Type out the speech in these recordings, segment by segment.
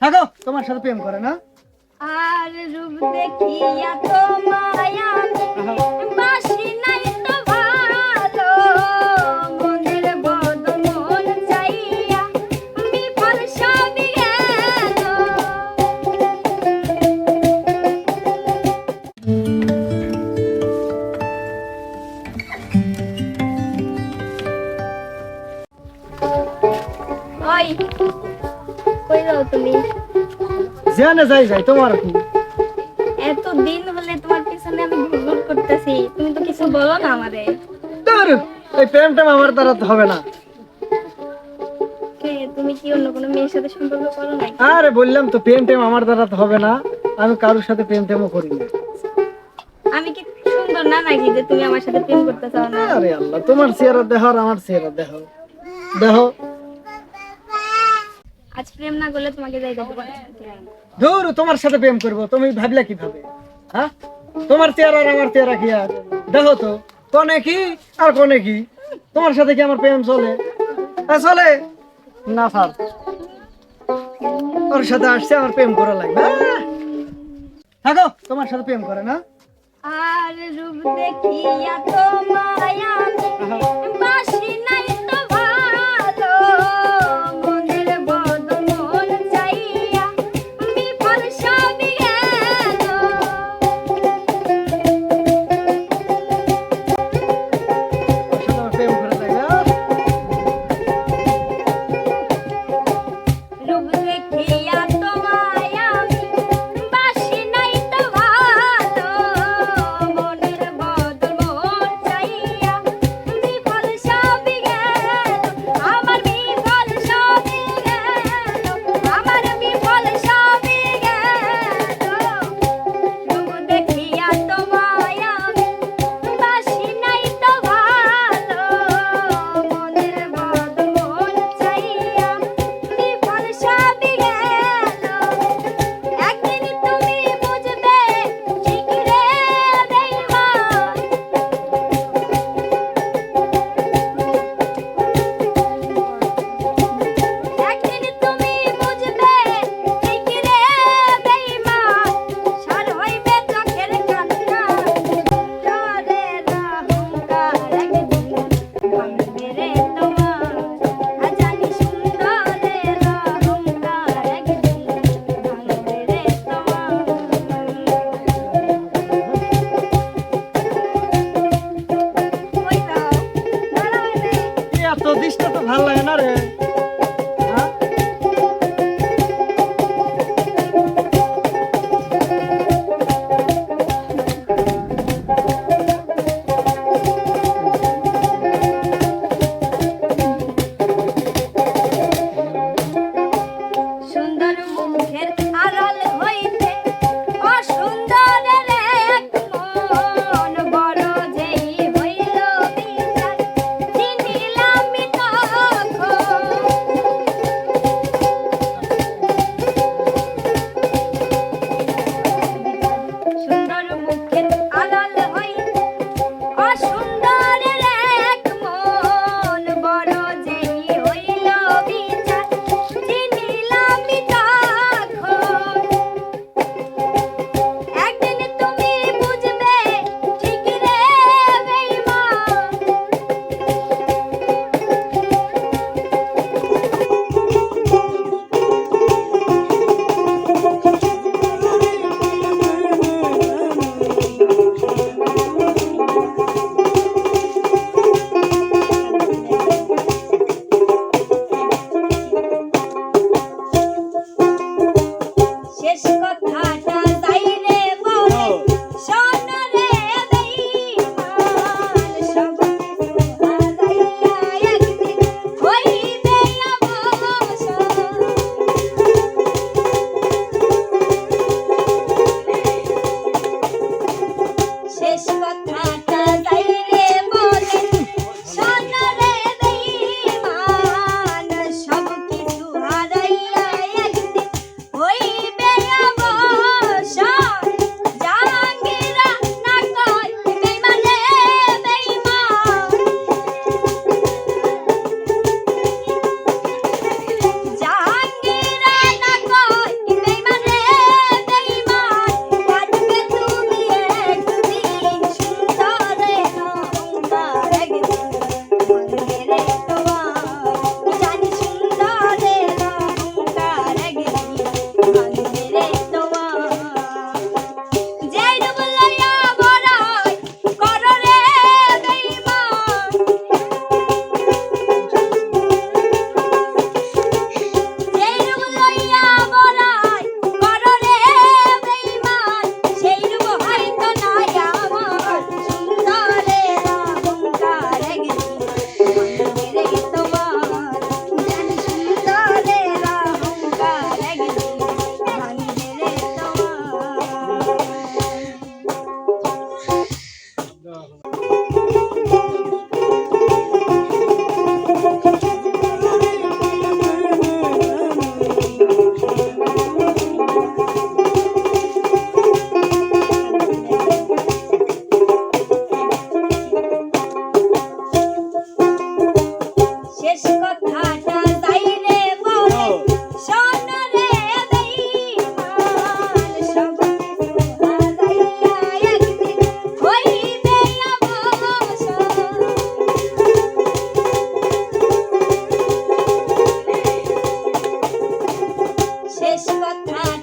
থাকো। তোমার সাথে প্রেম করে না? আর রূপ দেখিয়া তো মায়া জেনে যাই যাই তোমার কি এত দিন হলে তোমার পিছনে আমি ঘুরঘুর করতেছি তুমি তো কিছু বলো না আমারে। তোর এই প্রেম টেম আমার দ্বারা তো হবে না। তুমি কি অন্য কোনো মেয়ের সাথে সম্পর্ক করো নাকি? আরে বললাম তো প্রেম টেম আমার দ্বারা তো হবে না। আমি কারোর সাথে প্রেম টেমও করি না। আমি কি সুন্দর না নাকি যে তুমি আমার সাথে প্রেম করতে চাও না? আরে আল্লাহ তোমার চেহারা দেহ আর আমার চেহারা দেহ দেহ আজ প্রেম না করলে তোমাকে যাইতে দেবো ধুর তোমার সাথে প্রেম করব তুমি ভাবলে কীভাবে? হ্যাঁ? তোমার চেহারা আর আমার চেহারা কি আর? দেখো তো কনে কি আর কনে কি? তোমার সাথে কি আমার প্রেম চলে? হ্যাঁ চলে। না স্যার। ওর সাথে আসছে আমার প্রেম করা লাগবে। থাকো তোমার সাথে প্রেম করে না। আর রূপ দেখিয়া তো মায়া ভালো লাগে না রে শেষ কথাটা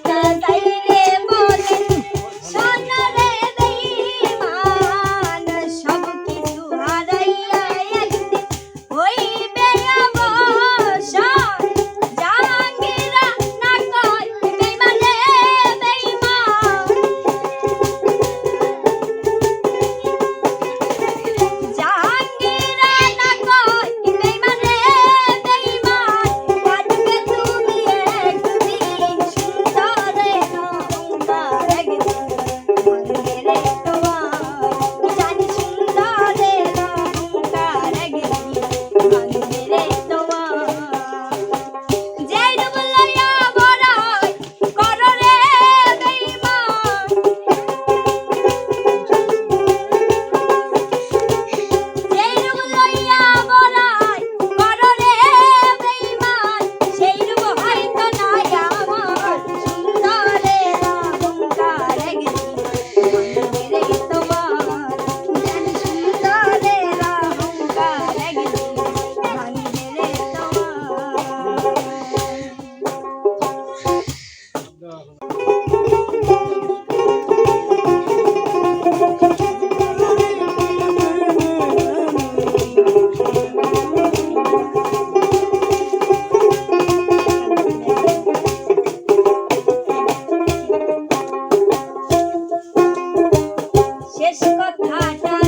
শেষ কথাটা